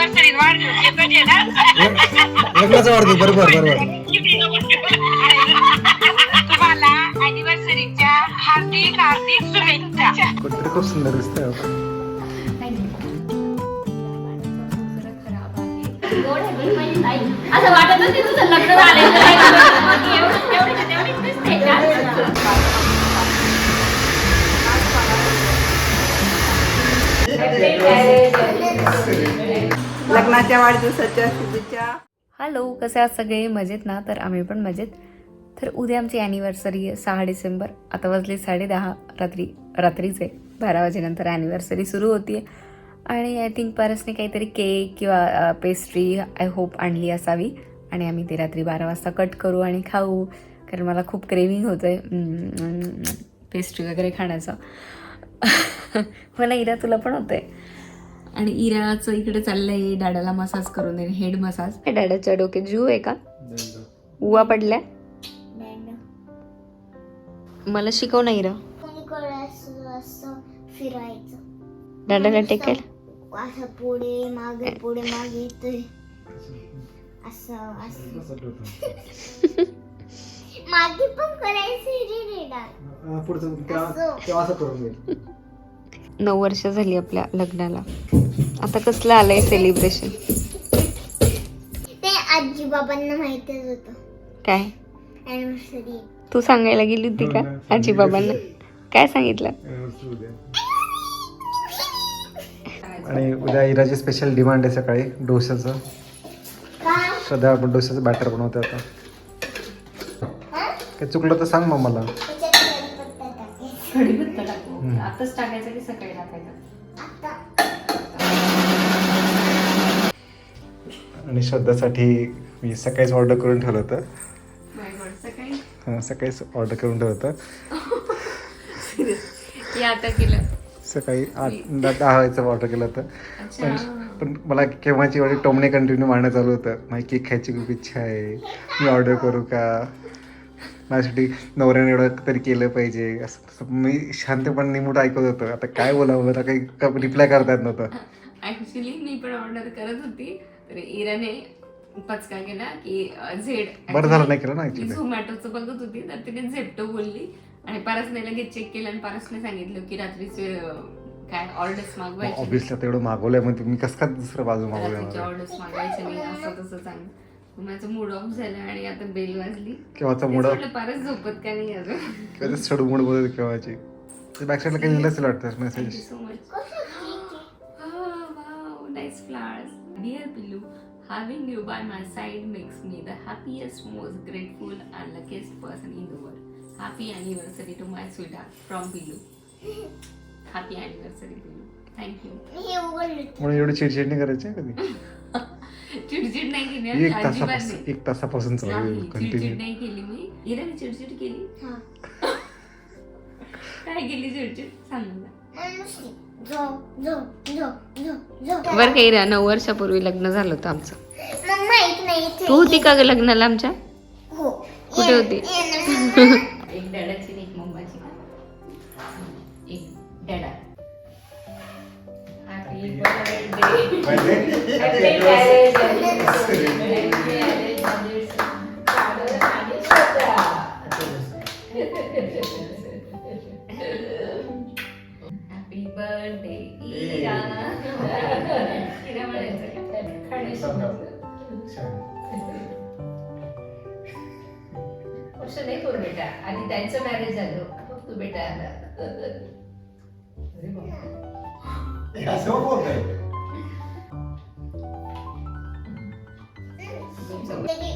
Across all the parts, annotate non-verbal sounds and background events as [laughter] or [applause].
Anniversary वाढदिवस येतो जे ना लग्नाचा वाढदिवस बरोबर बरोबर तुम्हाला अॅनिव्हर्सरीच्या हार्दिक हार्दिक शुभेच्छा कुठतरी खूप सुंदर दिसतंय. असं वाटत होती तुझं लग्न झालेलं आहे. एवढं- एवढं- तेवढीच दिसते का? लग्नाच्या वाढदिवसाच्या शुभेच्छा. हॅलो कसे आहात सगळे? मजेत ना? तर आम्ही पण मजेत. तर उद्या आमची ॲनिव्हर्सरी आहे सहा डिसेंबर. आता वाजले साडेदहा रात्री रात्रीचे बारा वाजेनंतर ॲनिव्हर्सरी सुरू होती आहे आणि आय थिंक पारसने काहीतरी केक किंवा पेस्ट्री आय होप आणली असावी. आणि आम्ही ते रात्री बारा वाजता कट करू आणि खाऊ. कारण मला खूप क्रेविंग होतं आहे पेस्ट्री वगैरे खाण्याचं. [laughs] मला इरा तुला पण होतंय. आणि इराचं इकडे चाललंय डाडाला मसाज करून देणे हेड मसाज डाडाच्या डोक्यात जीव आहे का? उवा पडल्या? मला शिकव ना इरा. असं असं फिरायचं डाडाला टेकेल असं पुढे मागे पुढे मागे ते असं [laughs] मागे पण करायचं नऊ वर्ष झाली आपल्या लग्नाला. आता कसलं आलंय सेलिब्रेशन ते आजी बाबांना माहितच होतं. काय? अॅनिव्हर्सरी तू सांगायला गेली होती का? आजी बाबांना काय सांगितलं? आणि उद्या इराची स्पेशल डिमांड आहे सकाळी डोश्याचं. का? श्रद्धा आपण डोश्याचं बॅटर बनवते आता. काय चुकलं तर सांग मग मला. आताच टाकायचं की सकाळी टाकायचं? आणि श्रद्धासाठी मी सकाळीच ऑर्डर करून ठेवलं होतं. सकाळी? सकाळीच ऑर्डर करून ठेवलं होतं. [laughs] आता सकाळी आठ दहा वाजता ऑर्डर केलं होतं. पण पण मला केव्हाची एवढी टोमणे कंटिन्यू मारणं चालू होतं. माझी केक खायची खूप इच्छा आहे. मी ऑर्डर करू का? माझ्यासाठी नवऱ्याने एवढं तरी केलं पाहिजे. असं मी शांतपणे निमूट ऐकत होतं. आता काय बोलावं? मला काही रिप्लाय करता येत नव्हतं. [laughs] ऍक्च्युली मी पण ऑर्डर करत होती. तर इराने पचका केला की झेड. बरं झालं नाही केलं ना ऍक्च्युली झोमॅटोचं बघत होती तर तिने झेप्टो बोलली. आणि पारसने लगेच चेक केलं आणि पारसने सांगितलं की रात्रीचे अं, काय ऑर्डर्स मागवायचे. ऑब्विसली आता एवढं मागवलंय मग मी कसं काय दुसरं बाजू रात्रीचे मागवलं ऑर्डर्स मागवायचे नाही असं तसं सांग. माझं मूड ऑफ झालं आणि आता बेल वाजली. केव्हाचा तेच मूड म्हटलं पारस झोपत का नाही अजून? किंवा सडू मूड बोलत केव्हाची बॅक साईडला काही लिहिलं असेल वाटतं message. Oh, wow, nice flowers. Dear Pillu, having you by my side makes me the happiest, most grateful, and luckiest person in the world. Happy anniversary to my sweetheart from Pillu. Happy anniversary, Pillu. Thank you. मी हे उघडलं म्हणून एवढी चिडचिड नाही करायची आहे कधी चिडचिड नाही केली एक आणि अजिबात तासापासून नाही. एक तासापासून चालू नाही, चिडचिड कंटिन्यू नाही केली मी इराने चिडचिड केली हा काय केली चिडचिड सांग मला बरं का इरा नऊ वर्षापूर्वी लग्न झालं होतं आमचं. माहीत नाही तू होती का ग लग्नाला आमच्या? हो. कुठे होती? [laughs] एक डॅडाची एक मम्माची. एक डॅडा. [laughs] [laughs] नाही. करू बेटा. आधी त्यांचं मॅरेज झालं. मग तू बेटा आला अरे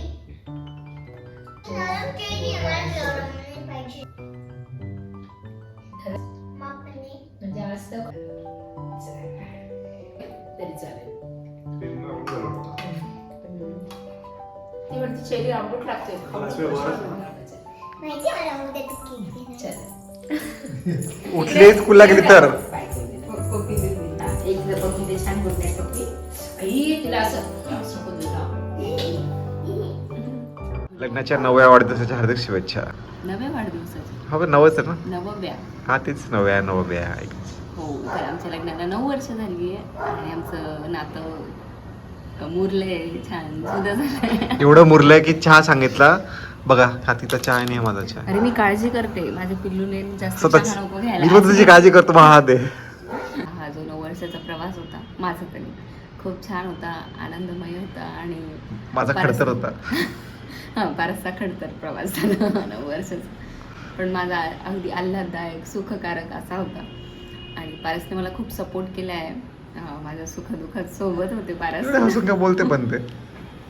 चेरी आंबट लागते. माहिती मला केक. उठली स्कूलला गेली तर छान बोलते पप्पी आई तिला असं. लग्नाच्या नव्या वाढदिवसाच्या हार्दिक शुभेच्छा. नव्या वाढदिवसाची हा नवच आहे ना? नवव्या. हा तीच नव्या नवव्या. हो तर आमच्या लग्नाला नऊ वर्ष झाली आहे आणि आमचं नातं मुरले छान सुद्धा. एवढं मुरलंय की चहा सांगितला. बघा हातीचा चहा नाही माझा चहा. अरे मी काळजी करते. माझ्या पिल्लूने जास्त चहा नको मी घ्यायला पण तुझी काळजी करतो मग हा दे. हा जो नऊ वर्षाचा प्रवास होता माझा तरी. खूप छान होता आनंदमय होता आणि माझा खडतर होता. [laughs] हा बराचसा खडतर प्रवास झाला [laughs] नऊ वर्षाचा. पण माझा अगदी आल्हाददायक सुखकारक असा होता. आणि पारसने मला खूप सपोर्ट केला आहे माझ्या सुखदुःखात सोबत होते पारस हसून का बोलते पण ते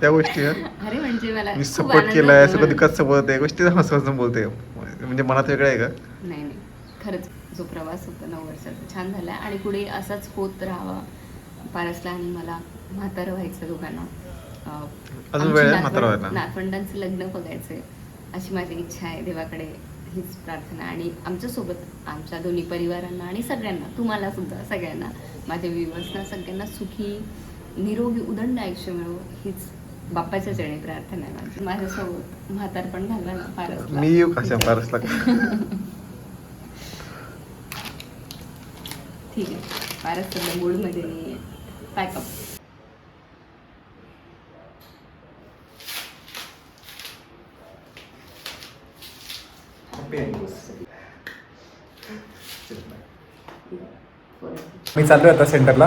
त्या गोष्टी. [laughs] अरे म्हणजे मला मी सपोर्ट केलाय होतो सगळं ना. दुःखात सोबत आहे गोष्टी हसून हसून बोलते. म्हणजे मनात वेगळं आहे का? नाही नाही. खरंच जो प्रवास होता नऊ वर्षाचा छान झाला. आणि पुढे असाच होत राहावा. पारसला आणि मला म्हातारं व्हायचं दोघांना. अजून वेळ आहे नातवंड- म्हातारं व्हायला? नातवंडांचे लग्न बघायचे अशी माझी इच्छा आहे देवाकडे. हीच प्रार्थना आणि आमच्यासोबत आमच्या दोन्ही परिवारांना आणि सगळ्यांना तुम्हाला सुद्धा सगळ्यांना माझ्या व्ह्युअर्सना सगळ्यांना सुखी निरोगी उदंड आयुष्य मिळो हीच बाप्पाच्या चरणी प्रार्थना आहे माझी. माझ्यासोबत म्हातारपण घालवा ना पारसला मी येऊ कशा पारसला [laughs] ठीक आहे. फारच सध्या मूडमध्ये नाही आहे पॅकअप मी चाललो आता सेंटरला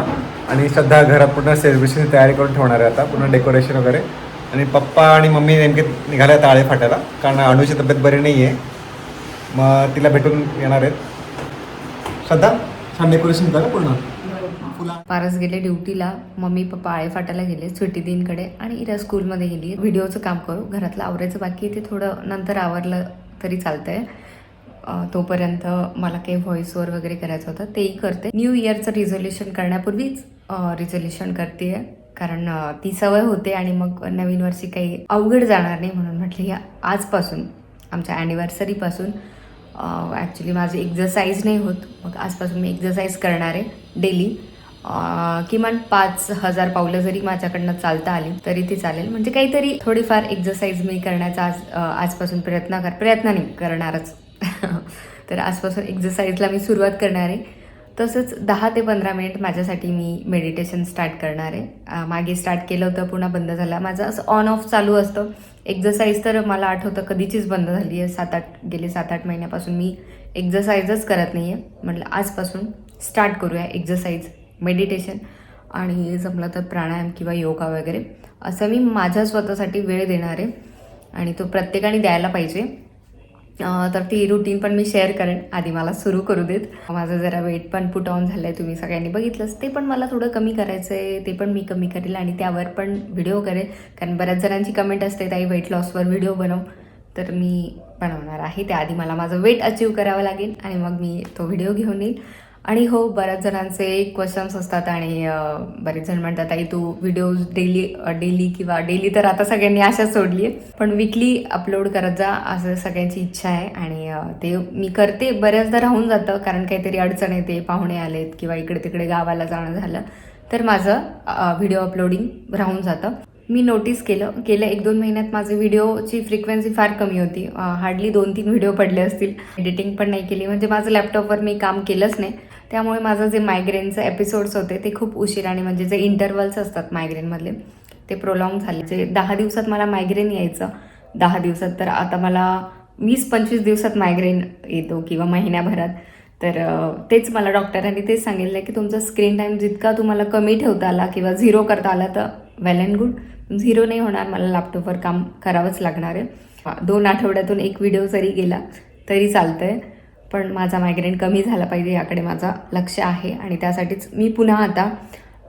आणि श्रद्धा घरात पूर्ण सेलिब्रेशनची तयारी करून ठेवणार आहे आता पूर्ण डेकोरेशन वगैरे. आणि पप्पा आणि मम्मी नेमके निघाले आता आळे फाट्याला कारण अनुची तब्येत बरी नाही आहे मग तिला भेटून येणार आहेत. श्रद्धा छान डेकोरेशन करा पूर्ण? पारस गेले ड्युटीला मम्मी पप्पा आळे फाटायला गेले सुट्टी दिनकडे आणि इरा स्कूलमध्ये गेली. व्हिडिओचं काम करू घरातलं आवरायचं बाकी ते थोडं नंतर आवरलं तरी चालतंय. तोपर्यंत मला काही व्हॉइस ओवर वगैरे करायचं होतं. तेही करते. न्यू इयरचं रिझोल्युशन करण्यापूर्वीच रिझोल्युशन करते कारण ती सवय होते आणि मग नवीन वर्षी काही अवघड जाणार नाही म्हणून म्हटलं या आजपासून आमच्या ॲनिव्हर्सरीपासून ॲक्च्युली माझी एक्झरसाईज नाही होत. मग आजपासून मी एक्झरसाईज करणार आहे डेली किमान पाच हजार पावलं जरी माझ्याकडनं चालता आली तरी ती चालेल. म्हणजे काहीतरी थोडीफार एक्झरसाईज मी करण्याचा आज आजपासून प्रयत्न कर प्रयत्न नाही करणारच. [laughs] तर आजपासून एक्झरसाईजला मी सुरुवात करणार आहे. तसंच दहा ते पंधरा मिनिट माझ्यासाठी मी मेडिटेशन स्टार्ट करणार आहे. मागे स्टार्ट केलं होतं पुन्हा बंद झाला. माझं असं ऑन ऑफ चालू असतं. एक्झरसाईज तर मला आठवतं कधीचीच बंद झाली आहे. सात आठ गेले सात आठ महिन्यापासून मी एक्झरसाईजच करत नाही आहे म्हटलं आजपासून स्टार्ट करूया एक्झरसाईज मेडिटेशन आणि जमलं तर प्राणायाम किंवा योगा वगैरे. असं मी माझ्या स्वतःसाठी वेळ देणार आहे. आणि तो प्रत्येकाने द्यायला पाहिजे. तर ती रुटीन पण मी शेअर करेन. आधी मला सुरू करू देत. माझं जरा वेट पण पुट ऑन झालं आहे तुम्ही सगळ्यांनी बघितलंच. ते पण मला थोडं कमी करायचं आहे ते पण मी कमी करेल आणि त्यावर पण व्हिडिओ करेल. कारण बऱ्याच जणांची कमेंट असते ताई वेट लॉसवर व्हिडिओ बनव. तर मी बनवणार आहे. त्याआधी मला माझं वेट अचीव करावं लागेल आणि मग मी तो व्हिडिओ घेऊन येईल. आणि हो बऱ्याच जणांचे क्वेश्चन्स असतात आणि बरेच जण म्हणतात आई तू व्हिडिओज डेली डेली किंवा डेली तर आता सगळ्यांनी आशा सोडली आहे पण विकली अपलोड करत जा असं सगळ्यांची इच्छा आहे आणि ते मी करते बऱ्याचदा राहून जातं कारण काहीतरी अडचण येते पाहुणे आलेत किंवा इकडे तिकडे गावाला जाणं झालं तर माझं व्हिडिओ अपलोडिंग राहून जातं. मी नोटीस केलं गेल्या एक दोन महिन्यात माझे व्हिडिओची फ्रिक्वेन्सी फार कमी होती. हार्डली दोन तीन व्हिडिओ पडले असतील. एडिटिंग पण नाही केली म्हणजे माझं लॅपटॉपवर मी काम केलंच नाही. त्यामुळे माझं जे मायग्रेनचं एपिसोड्स होते ते खूप उशिराने म्हणजे जे इंटरवल्स असतात मायग्रेनमधले ते प्रोलॉंग झाले. जे दहा दिवसात मला मायग्रेन यायचं दहा दिवसात तर आता मला वीस पंचवीस दिवसात मायग्रेन येतो किंवा महिन्याभरात. तर तेच मला डॉक्टरांनी तेच सांगितलं की तुमचा स्क्रीन टाईम जितका तुम्हाला कमी ठेवता आला किंवा झिरो करता आला तर वेल अँड गुड झिरो नाही होणार मला लॅपटॉपवर काम करावंच लागणार आहे. दोन आठवड्यातून एक व्हिडिओ जरी गेला तरी चालतं आहे पण माझा मायग्रेन कमी झाला पाहिजे याकडे माझा लक्ष आहे. आणि त्यासाठीच मी पुन्हा आता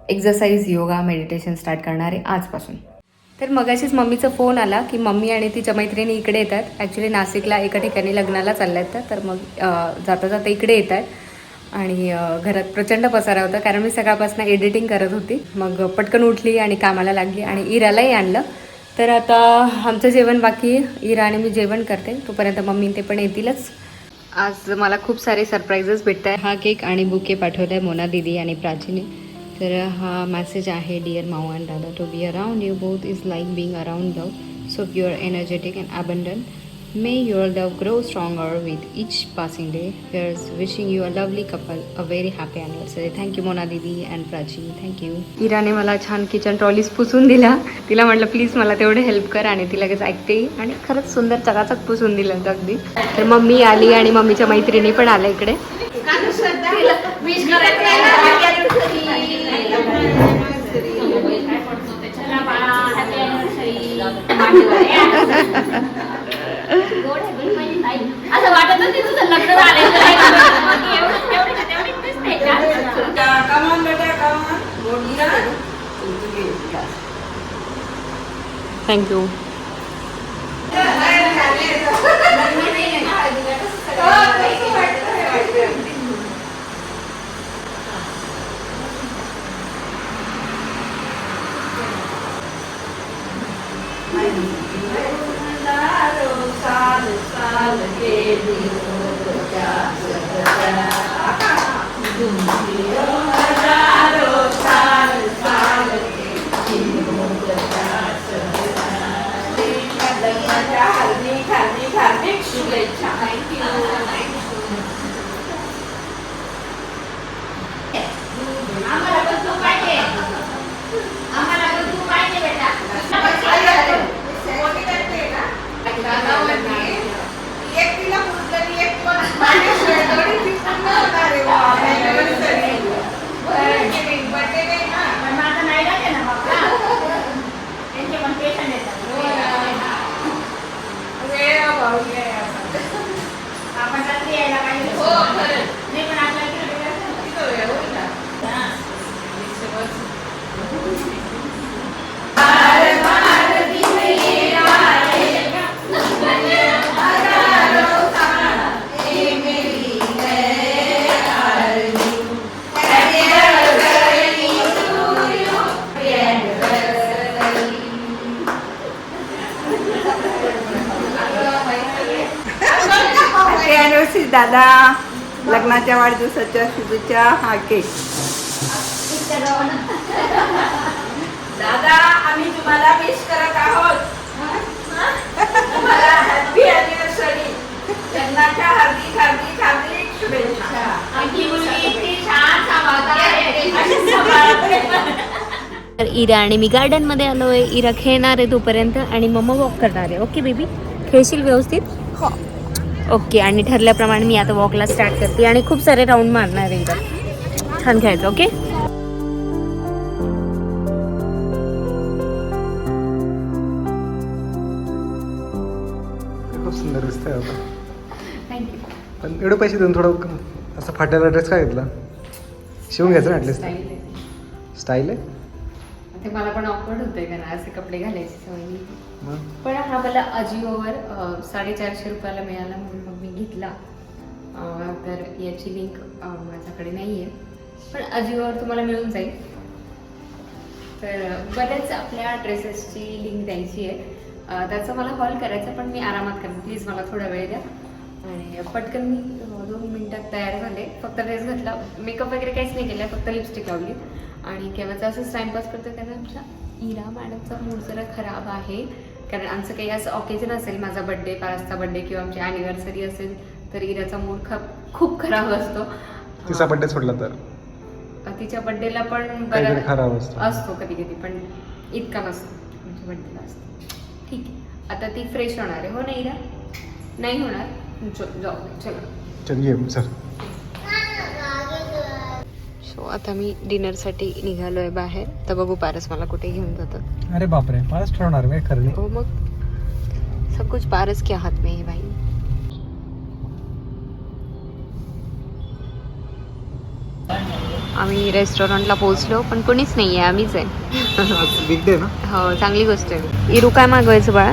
एक्झरसाईज योगा मेडिटेशन स्टार्ट करणार आहे आजपासून. तर मगाशीच मम्मीचा फोन आला की मम्मी आणि तिच्या मैत्रिणी इकडे येतात. ॲक्च्युली नाशिकला एका ठिकाणी लग्नाला चालल्या आहेत तर मग जाता जाता इकडे येत आहेत. आणि घरात प्रचंड पसारा होता कारण मी सकाळपासून एडिटिंग करत होती. मग पटकन उठली आणि कामाला लागली आणि इरालाही आणलं. तर आता आमचं जेवण बाकी इरा आणि मी जेवण करते. तोपर्यंत मम्मी ते पण येतीलच. आज मला खूप सारे सरप्राईजेस भेटत आहे हा केक आणि बुके पाठवला आहे मोना दिदी आणि प्राचीने. तर हा मेसेज आहे डिअर माऊ अँड दादा to be around you both is like being around love so pure energetic and abundant May your love grow stronger with each passing day. Here's wishing you a lovely couple a very happy anniversary. Thank you Mona दीदी and Prachi thank you इराने मला छान kitchen trolleys पुसून दिला तिला म्हटलं please मला तेवढे हेल्प कर आणि ती लगेच ऐकते. आणि खरंच सुंदर चकाचक पुसून दिलं अगदी. तर मम्मी आली आणि मम्मीच्या मैत्रिणी पण आल्या इकडे. [laughs] विश असं वाटत नाही तुझं लग्न झालेलं एवढं दिसते का कमान बेटा कमान तुमचं घे थँक्यू लग्नाच्या हार्दिक हार्दिक हार्दिक शुभेच्छा आम्हाला पण तू पाहिजे आम्हाला पण तू पाहिजे बेटा एकटीला पुरतली एक पण माझ्याशिवाय थोडी ती पूर्ण होणार आहे बुवा. Anniversary. Birthday नाही ना. पण माझा नाही लागेल ना बाबा त्यांचे पण पेशंट येतात वेळ अभाव, वेळ अभाव. आपण रात्री यायला पाहिजे हो, खरंच. नाही पण आपल्याला तिकडे वेळ नाही. किती वेळ होईल ना? Happy anniversary, दादा लग्नाच्या वाढदिवसाच्या शुभेच्छा. हा केक दादा आम्ही तुम्हाला विश करत आहोत. तुम्हाला हॅपी अॅनिव्हर्सरी लग्नाच्या हार्दिक हार्दिक हार्दिक शुभेच्छा. आमची मुलगी इतकी छान सांभाळते. तर इरा आणि मी गार्डनमध्ये आलो आहे इरा खेळणार आहे तोपर्यंत आणि मम्मा वॉक करणार आहे. ओके बेबी खेळशील व्यवस्थित? हो ओके आणि ठरल्याप्रमाणे मी आता वॉकला स्टार्ट करते. आणि खूप सारे राऊंड मारणार आहे छान खेळायचं ओके? खूप सुंदर दिसतंय पण एवढे पैसे देऊन थोडं असं फाट्याला ड्रेस काय घेतला? शिवून घ्यायचं ना ॲटलिस्ट स्टाईल आहे? ते मला पण ऑकवर्ड होतंय का ना असे कपडे घालायचे सवय नाही. पण हा मला अजिओवर साडेचारशे रुपयाला मिळाला म्हणून मग मी घेतला. तर याची लिंक माझ्याकडे नाही आहे पण अजिओवर तुम्हाला मिळून जाईल. तर बरेच आपल्या ड्रेसेसची लिंक द्यायची आहे. त्याचं मला हॉल करायचं पण मी आरामात करेन प्लीज मला थोडा वेळ द्या. आणि पटकन मी दोन मिनिटात तयार झाले. फक्त ड्रेस घातला. मेकअप वगैरे काहीच नाही केलं फक्त लिपस्टिक लावली. आणि केव्हाचा असंच टाइमपास करतो कारण आमच्या इरा मॅडमचा मूड जरा खराब आहे. कारण आमचं काही असं ऑकेजन असेल माझा बड्डे पारसचा बड्डे किंवा आमची अॅनिव्हर्सरी असेल तर इराचा मूड खप खूप खराब असतो. तिचा बड्डे सोडला तर? तिच्या बड्डेला पण बरं खराब असतो. असतो कधी कधी पण इतका नसतो. आमच्या बड्डेला असतो. ठीक आहे. आता ती फ्रेश होणार आहे. हो ना इरा नाही होणार? चल जाऊ चलो. चल ये चल. सो आता मी डिनरसाठी निघालो आहे बाहेर. तर बघू पारस मला कुठे घेऊन जातात अरे बापरे पाच ठरवणार मी खरं हो मग. सब कुछ पारस के हाथ में है भाई. आम्ही रेस्टॉरंटला पोहोचलो पण कोणीच नाही आहे आम्हीच आहे. बिग डे ना? हो चांगली गोष्ट आहे. इरू काय मागवायचं बाळा?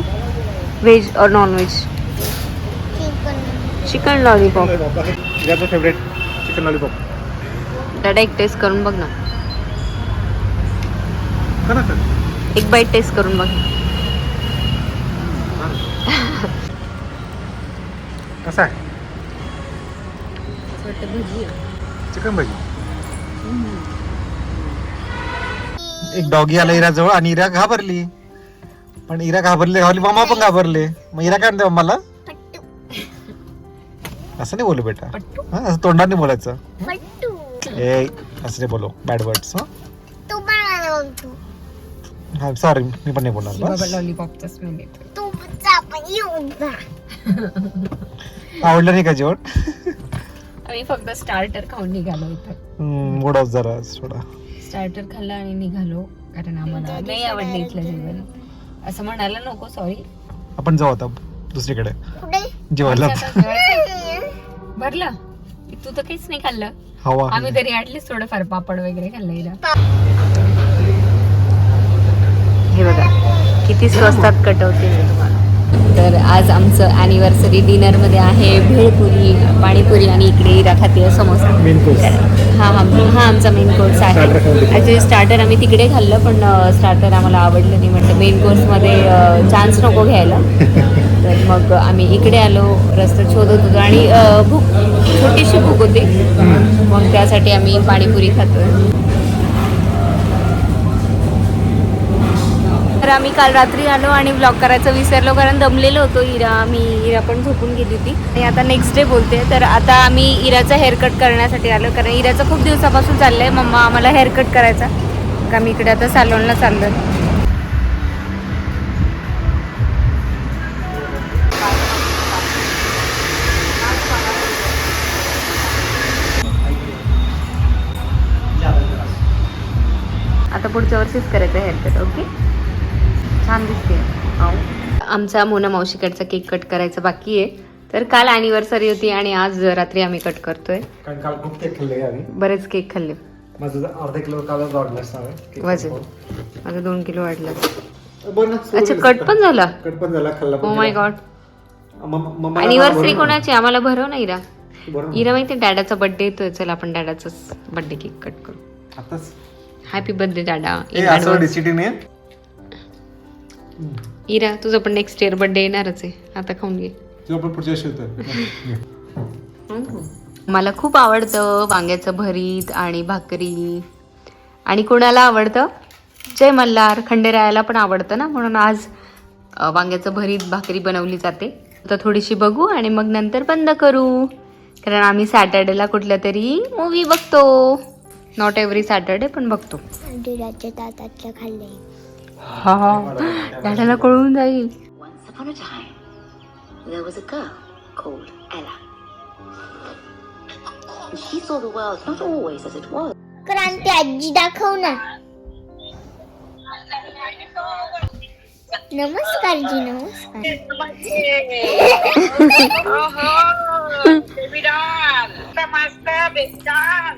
व्हेज और नॉन व्हेज चिकन लॉलीपॉप तुझ्याचं फेवरेट चिकन लॉलीपॉप दादा एक टेस्ट करून बघ ना. एक बाईट टेस्ट करून बघ. कसा आहे. चिकन भाजी एक डॉगी आला इरा जवळ आणि इरा घाबरली. पण इरा घाबरले घाबरली मामा पण घाबरले. मग इरा काय म्हणते मम्माला? असं नाही बोलू बेटा. हा असं तोंडाने बोलायचं. पट्टू. ए असं नाही बोलू. बॅड वर्ड्स तू पण मला बोलतो हा सॉरी मी पण नाही बोलणार बाबा बस. लॉलीपॉपचा स्मेल येतो तू जा पण येऊन जा. आवडलं नाही का जेवण? आम्ही फक्त स्टार्टर खाऊन निघालो इथं. मूड ऑफ जरा थोडा स्टार्टर खाल्लं आणि निघालो कारण आम्हाला नाही आवडलं इथलं जेवण. असं म्हणायला नको सॉरी आपण जाऊ आता दुसरीकडे. कुठे? जेवायला. भरलं. तू तर काहीच नाही खाल्लं. हवा आम्ही तरी ऍटलीस्ट थोडंफार पापड वगैरे खाल्लं इला हे बघा किती स्वस्तात कटवते मी तुम्हाला. तर आज आमचं अॅनिव्हर्सरी डिनरमध्ये आहे भेळपुरी पाणीपुरी आणि इकडे इरा खाते समोसा. मेन कोर्स हा हा हा आमचा मेन कोर्स आहे. ॲक्च्युली स्टार्टर आम्ही तिकडे खाल्लं पण स्टार्टर आम्हाला आवडलं नाही म्हटलं. मेन कोर्समध्ये चान्स नको घ्यायला. तर मग आम्ही इकडे आलो रस्ता शोधत होतो आणि भूक छोटीशी भूक होती. मग त्यासाठी आम्ही पाणीपुरी खातोय. आम्ही काल रात्री आलो आणि ब्लॉग करायचं विसरलो कारण दमलेलो होतो इरा मी इरा पण झोपून गेली होती. आणि आता नेक्स्ट डे बोलते. तर आता आम्ही इराचा हेअरकट करण्यासाठी आलो कारण इराचं खूप दिवसापासून चाललंय. मम्मा आम्हाला हेअरकट करायचा. का मी इकडे आता सॅलॉनला चाललो आता पुढच्या वर्षीच करायचं हेअरकट ओके छान दिसते. आमचा मोना मावशीकडचा केक कट करायचा बाकी आहे. तर काल अॅनिव्हर्सरी होती आणि आज रात्री आम्ही कट करतोय. कारण काल खूप केक खाल्ले आम्ही. बरेच केक खाल्ले. माझं अर्धा किलो कालच वाढलं असणार वजन. माझं दोन किलो वाढलं. अच्छा कट पण झाला? कट पण झाला खाल्ला ओ माय गॉड अॅनिव्हर्सरी कोणाची? आम्हाला भरव ना इरा. इरा माहिती डॅडाचा बर्थडे येतोय. चल आपण डॅडाचाच बर्थडे केक कट करू. आताच. हॅपी बर्थडे डॅडा. इरा तुझं पण नेक्स्ट इयर बर्थडे येणारच आहे. आता खाऊन घे. [laughs] मला खूप आवडतं वांग्याचं भरीत आणि भाकरी. आणि कोणाला आवडतं? जय मल्हार खंडेरायाला पण आवडतं ना? म्हणून आज वांग्याचं भरीत भाकरी बनवली जाते. आता थोडीशी बघू आणि मग नंतर बंद करू. कारण आम्ही सॅटर्डेला कुठल्या तरी मूवी बघतो. नॉट एव्हरी सॅटर्डे पण बघतो. खाल्ले हा दादाला कळून जाईल Once upon a time, there was a girl called Ella. And she saw the world not always as it was. क्रांती आजी दाखव ना नमस्कार जी नमस्कार मस्त बेकार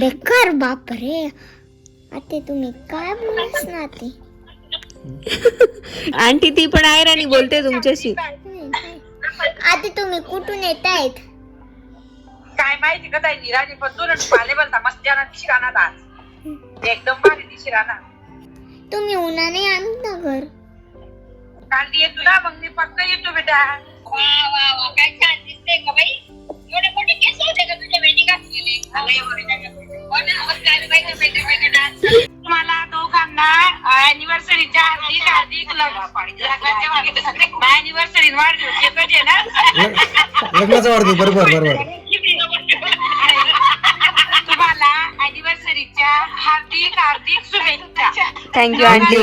बेकार बापरे आता तुम्ही काय बोलस ना ते [laughs] आंटी ती पण आहे राणी बोलते तुमच्याशी. आता तुम्ही कुठून येत आहेत काय माहिती का ताई निराजी पण दोन पाले बोलता मस्त जाणार शिरानात आज. एकदम भारी ती शिराना तुम्ही उन्हाने आणत ना घर? कांदी येतो ना मग मी पक्का येतो बेटा. वा वा वा काय छान दिसते का बाई? एवढे मोठे केस होते का तुझ्या बेटी घातलेले तुम्हाला दोघांना अॅनिव्हर्सरीच्या हार्दिक हार्दिक लग्नाच्या अॅनिव्हर्सरी [laughs] वाढदिवस येतो आहे ना? लग्नाचा वाढतो बरोबर बरोबर तुम्हाला अॅनिव्हर्सरीच्या हार्दिक हार्दिक शुभेच्छा. Thank you aunty.